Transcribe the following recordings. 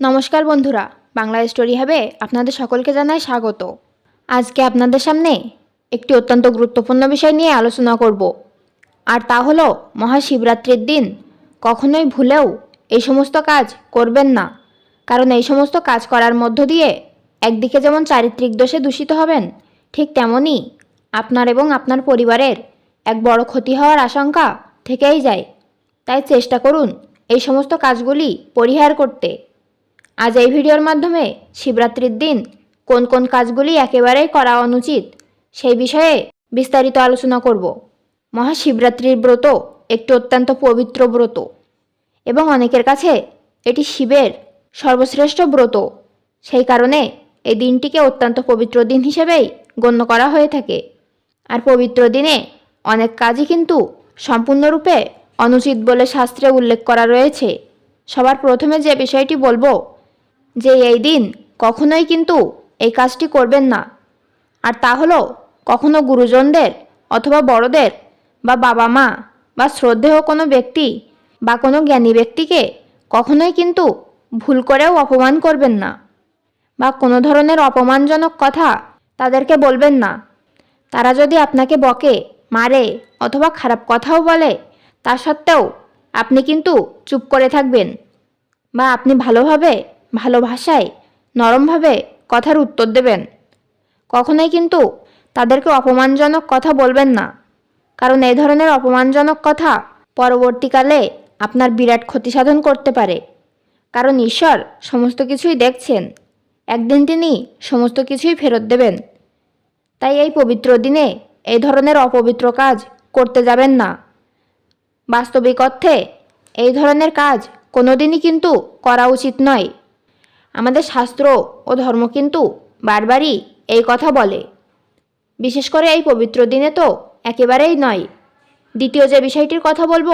নমস্কার বন্ধুরা, বাংলা স্টোরি হবে আপনাদের সকলকে জানাই স্বাগত। আজকে আপনাদের সামনে একটি অত্যন্ত গুরুত্বপূর্ণ বিষয় নিয়ে আলোচনা করব। আর তা হলো, মহাশিবরাত্রির দিন কখনোই ভুলেও এই সমস্ত কাজ করবেন না। কারণ এই সমস্ত কাজ করার মধ্য দিয়ে একদিকে যেমন চারিত্রিক দোষে দূষিত হবেন, ঠিক তেমনই আপনার এবং আপনার পরিবারের এক বড় ক্ষতি হওয়ার আশঙ্কা থেকেই যায়। তাই চেষ্টা করুন এই সমস্ত কাজগুলি পরিহার করতে। আজ এই ভিডিওর মাধ্যমে শিবরাত্রির দিন কোন কোন কাজগুলি একেবারেই করা অনুচিত সেই বিষয়ে বিস্তারিত আলোচনা করব। মহাশিবরাত্রির ব্রত একটি অত্যন্ত পবিত্র ব্রত এবং অনেকের কাছে এটি শিবের সর্বশ্রেষ্ঠ ব্রত। সেই কারণে এই দিনটিকে অত্যন্ত পবিত্র দিন হিসেবেই গণ্য করা হয়ে থাকে। আর পবিত্র দিনে অনেক কাজই কিন্তু সম্পূর্ণরূপে অনুচিত বলে শাস্ত্রে উল্লেখ করা রয়েছে। সবার প্রথমে যে বিষয়টি বলব যে এই দিন কখনোই কিন্তু এই কাজটি করবেন না। আর তা হলো কখনো গুরুজনদের অথবা বড়দের বা বাবা মা বা শ্রদ্ধেয় কোনো ব্যক্তি বা কোনো জ্ঞানী ব্যক্তিকে কখনোই কিন্তু ভুল করেও অপমান করবেন না বা কোনো ধরনের অপমানজনক কথা তাদেরকে বলবেন না। তারা যদি আপনাকে বকে, মারে অথবা খারাপ কথাও বলে, তা সত্ত্বেও আপনি কিন্তু চুপ করে থাকবেন বা আপনি ভালোভাবে ভালো ভাষায়, নরমভাবে কথার উত্তর দেবেন। কখনোই কিন্তু তাদেরকে অপমানজনক কথা বলবেন না। কারণ এই ধরনের অপমানজনক কথা পরবর্তীকালে আপনার বিরাট ক্ষতি সাধন করতে পারে। কারণ ঈশ্বর সমস্ত কিছুই দেখছেন। একদিন তিনি সমস্ত কিছুই ফেরত দেবেন। তাই এই পবিত্র দিনে এই ধরনের অপবিত্র কাজ করতে যাবেন না। বাস্তবিক অর্থে এই ধরনের কাজ কোনোদিনই কিন্তু করা উচিত নয়। আমাদের শাস্ত্র ও ধর্ম কিন্তু বারবারই এই কথা বলে। বিশেষ করে এই পবিত্র দিনে তো একেবারেই নয়। দ্বিতীয় যে বিষয়টির কথা বলব,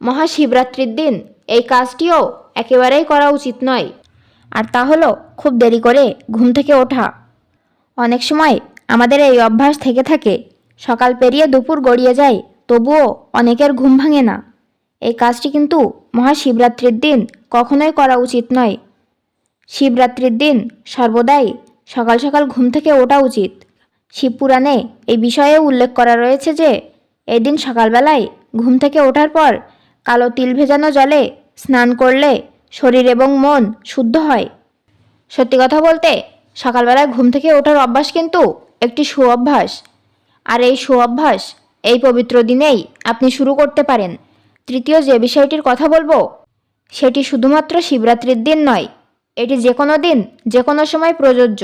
মহাশিবরাত্রির দিন এই কাজটিও একেবারেই করা উচিত নয়। আর তা হলো খুব দেরি করে ঘুম থেকে ওঠা। অনেক সময় আমাদের এই অভ্যাস থেকে থাকে, সকাল পেরিয়ে দুপুর গড়িয়ে যায়, তবুও অনেকের ঘুম ভাঙে না। এই কাজটি কিন্তু মহাশিবরাত্রির দিন কখনোই করা উচিত নয়। শিবরাত্রির দিন সর্বদাই সকাল সকাল ঘুম থেকে ওঠা উচিত। শিবপুরাণে এই বিষয়ে উল্লেখ করা রয়েছে যে এই দিন সকালবেলায় ঘুম থেকে ওঠার পর কালো তিল ভেজানো জলে স্নান করলে শরীর এবং মন শুদ্ধ হয়। সত্যি কথা বলতে, সকালবেলায় ঘুম থেকে ওঠার অভ্যাস কিন্তু একটি সুঅভ্যাস। আর এই সুঅভ্যাস এই পবিত্র দিনেই আপনি শুরু করতে পারেন। তৃতীয় যে বিষয়টির কথা বলব, সেটি শুধুমাত্র শিবরাত্রির দিন নয় এটি যে কোনো দিন যে কোনো সময় প্রযোজ্য।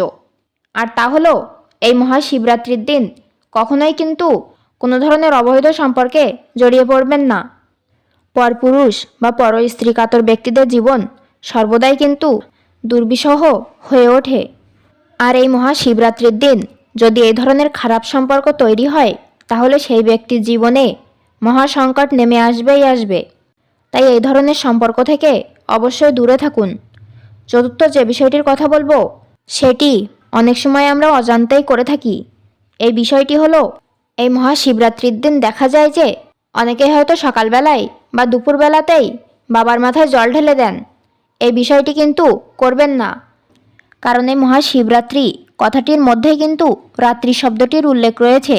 আর তা হলো, এই মহাশিবরাত্রির দিন কখনোই কিন্তু কোনো ধরনের অবৈধ সম্পর্কে জড়িয়ে পড়বেন না। পরপুরুষ বা পর স্ত্রী কাতর ব্যক্তিদের জীবন সর্বদাই কিন্তু দুর্বিষহ হয়ে ওঠে। আর এই মহাশিবরাত্রির দিন যদি এই ধরনের খারাপ সম্পর্ক তৈরি হয়, তাহলে সেই ব্যক্তির জীবনে মহাসংকট নেমে আসবেই আসবে। তাই এই ধরনের সম্পর্ক থেকে অবশ্যই দূরে থাকুন। চতুর্থ যে বিষয়টির কথা বলব, সেটি অনেক সময় আমরা অজান্তেই করে থাকি। এই বিষয়টি হলো, এই মহাশিবরাত্রির দিন দেখা যায় যে, অনেকে হয়তো সকালবেলায় বা দুপুরবেলাতেই বাবার মাথায় জল ঢেলে দেন। এই বিষয়টি কিন্তু করবেন না। কারণ এই মহাশিবরাত্রি কথাটির মধ্যে কিন্তু রাত্রি শব্দটির উল্লেখ রয়েছে।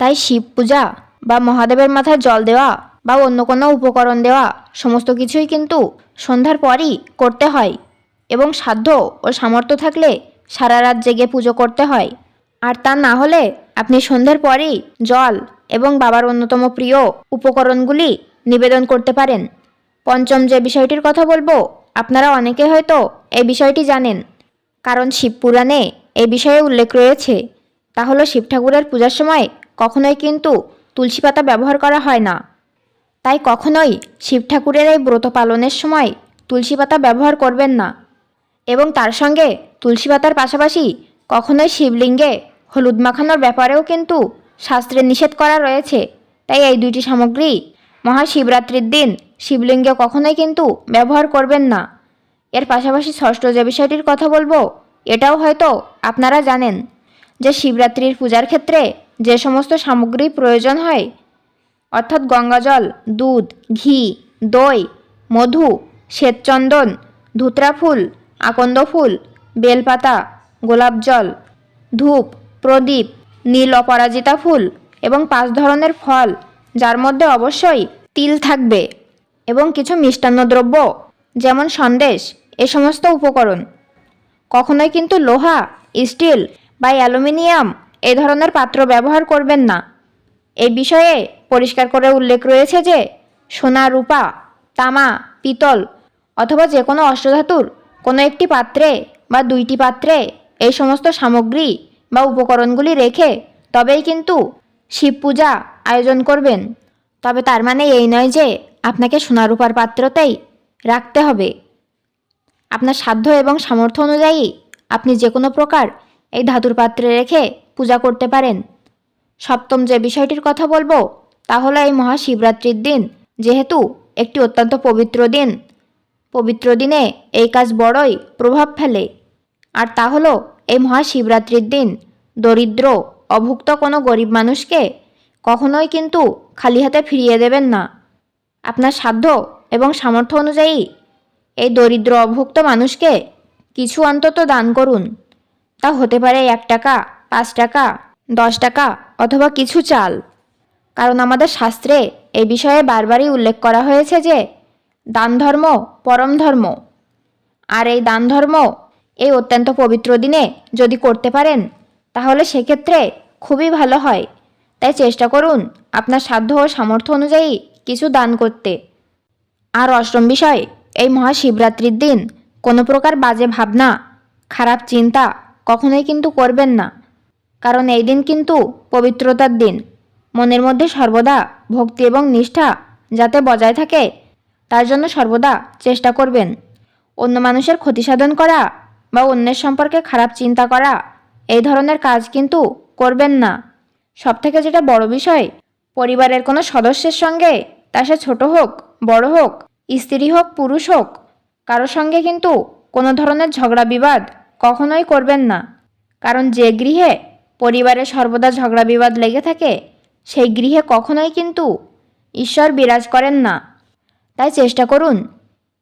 তাই শিব পূজা বা মহাদেবের মাথায় জল দেওয়া বা অন্য কোনো উপকরণ দেওয়া, সমস্ত কিছুই কিন্তু সন্ধ্যার পরই করতে হয়। এবং সাধ্য ও সামর্থ্য থাকলে সারা রাত জেগে পুজো করতে হয়। আর তা না হলে আপনি সন্ধ্যের পরেই জল এবং বাবার অন্যতম প্রিয় উপকরণগুলি নিবেদন করতে পারেন। পঞ্চম যে বিষয়টির কথা বলব, আপনারা অনেকে হয়তো এই বিষয়টি জানেন। কারণ শিবপুরাণে এই বিষয়ে উল্লেখ রয়েছে। তা হলো শিব ঠাকুরের পূজার সময় কখনোই কিন্তু তুলসী পাতা ব্যবহার করা হয় না। তাই কখনোই শিব ঠাকুরের এই ব্রত পালনের সময় তুলসী পাতা ব্যবহার করবেন না। এবং তার সঙ্গে তুলসী পাতার পাশাপাশি কখনোই শিবলিঙ্গে হলুদ মাখানোর ব্যাপারেও কিন্তু শাস্ত্রে নিষেধ করা রয়েছে। তাই এই দুইটি সামগ্রী মহাশিবরাত্রির দিন শিবলিঙ্গে কখনোই কিন্তু ব্যবহার করবেন না। এর পাশাপাশি ষষ্ঠ যে বিষয়টির কথা বলব, এটাও হয়তো আপনারা জানেন যে শিবরাত্রির পূজার ক্ষেত্রে যে সমস্ত সামগ্রী প্রয়োজন হয়, অর্থাৎ গঙ্গাজল, দুধ, ঘি, দই, মধু, শ্বেতচন্দন, ধুতরা ফুল আকন্দ ফুল, বেলপাতা, গোলাপ জল, ধূপ, প্রদীপ, নীল অপরাজিতা ফুল এবং পাঁচ ধরনের ফল, যার মধ্যে অবশ্যই তিল থাকবে এবং কিছু মিষ্টান্ন দ্রব্য, যেমন সন্দেশ, এ সমস্ত উপকরণ। কখনোই কিন্তু লোহা, স্টিল বা অ্যালুমিনিয়াম এ ধরনের পাত্র ব্যবহার করবেন না। এই বিষয়ে পরিষ্কার করে উল্লেখ রয়েছে যে, সোনা, রূপা, তামা, পিতল অথবা যে কোনো অষ্টধাতুর কোনো একটি পাত্রে বা দুইটি পাত্রে এই সমস্ত সামগ্রী বা উপকরণগুলি রেখে তবেই কিন্তু শিব পূজা আয়োজন করবেন। তবে তার মানে এই নয় যে আপনাকে সোনারূপার পাত্রতেই রাখতে হবে। আপনার সাধ্য এবং সামর্থ্য অনুযায়ী আপনি যে কোনো প্রকার এই ধাতুর পাত্রে রেখে পূজা করতে পারেন। সপ্তম যে বিষয়টির কথা বলব, তা হলো এই মহাশিবরাত্রির দিন, যেহেতু একটি অত্যন্ত পবিত্র দিন পবিত্র দিনে এই কাজ বড়ই প্রভাব ফেলে। আর তা হলো এই মহাশিবরাত্রির দিন। দরিদ্র, অভুক্ত কোনো গরিব মানুষকে কখনোই কিন্তু খালি হাতে ফিরিয়ে দেবেন না। আপনার সাধ্য এবং সামর্থ্য অনুযায়ী এই দরিদ্র, অভুক্ত মানুষকে কিছু অন্তত দান করুন। তা হতে পারে এক টাকা, পাঁচ টাকা, দশ টাকা অথবা কিছু চাল। কারণ আমাদের শাস্ত্রে এই বিষয়ে বারবারই উল্লেখ করা হয়েছে যে দান ধর্ম পরম ধর্ম আর এই দান ধর্ম এই অত্যন্ত পবিত্র দিনে যদি করতে পারেন, তাহলে সেক্ষেত্রে খুবই ভালো হয়। তাই চেষ্টা করুন আপনার সাধ্য ও সামর্থ্য অনুযায়ী কিছু দান করতে। আর অষ্টম বিষয়, এই মহাশিবরাত্রির দিন কোনো প্রকার বাজে ভাবনা, খারাপ চিন্তা কখনোই কিন্তু করবেন না। কারণ এই দিন কিন্তু পবিত্রতার দিন। মনের মধ্যে সর্বদা ভক্তি এবং নিষ্ঠা যাতে বজায় থাকে তার জন্য সর্বদা চেষ্টা করবেন। অন্য মানুষের ক্ষতি সাধন করা বা অন্যের সম্পর্কে খারাপ চিন্তা করা, এই ধরনের কাজ কিন্তু করবেন না। সবথেকে যেটা বড় বিষয়, পরিবারের কোনো সদস্যের সঙ্গে তা সে ছোট হোক, বড় হোক, স্ত্রী হোক, পুরুষ হোক কারোর সঙ্গে কিন্তু কোনো ধরনের ঝগড়া বিবাদ কখনোই করবেন না। কারণ যে গৃহে পরিবারে সর্বদা ঝগড়া বিবাদ লেগে থাকে, সেই গৃহে কখনোই কিন্তু ঈশ্বর বিরাজ করেন না। তাই চেষ্টা করুন।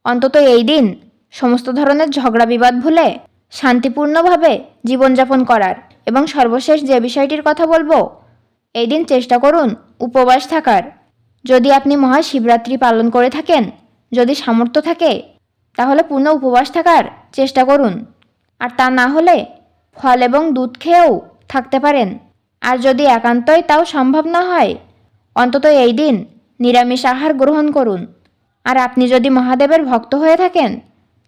অন্তত এই দিন সমস্ত ধরনের ঝগড়া বিবাদ ভুলে শান্তিপূর্ণভাবে জীবনযাপন করার এবং সর্বশেষ যে বিষয়টির কথা বলব, এই দিন চেষ্টা করুন উপবাস থাকার। যদি আপনি মহাশিবরাত্রি পালন করে থাকেন, যদি সামর্থ্য থাকে, তাহলে পূর্ণ উপবাস থাকার চেষ্টা করুন। আর তা না হলে ফল এবং দুধ খেয়েও থাকতে পারেন। আর যদি একান্তই তাও সম্ভব না হয়, অন্তত এই দিন নিরামিষ আহার গ্রহণ করুন। আর আপনি যদি মহাদেবের ভক্ত হয়ে থাকেন,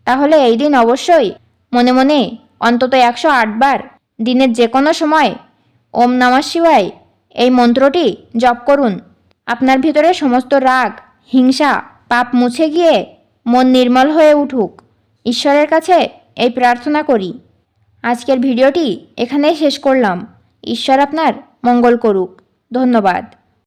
তাহলে এই দিন অবশ্যই মনে মনে অন্তত একশো বার দিনের যে কোনো সময় ওম নমঃ শিবায় এই মন্ত্রটি জপ করুন। আপনার ভিতরে সমস্ত রাগ, হিংসা, পাপ মুছে গিয়ে মন নির্মল হয়ে উঠুক। ঈশ্বরের কাছে এই প্রার্থনা করি। আজকের ভিডিওটি এখানেই শেষ করলাম। ঈশ্বর আপনার মঙ্গল করুক। ধন্যবাদ।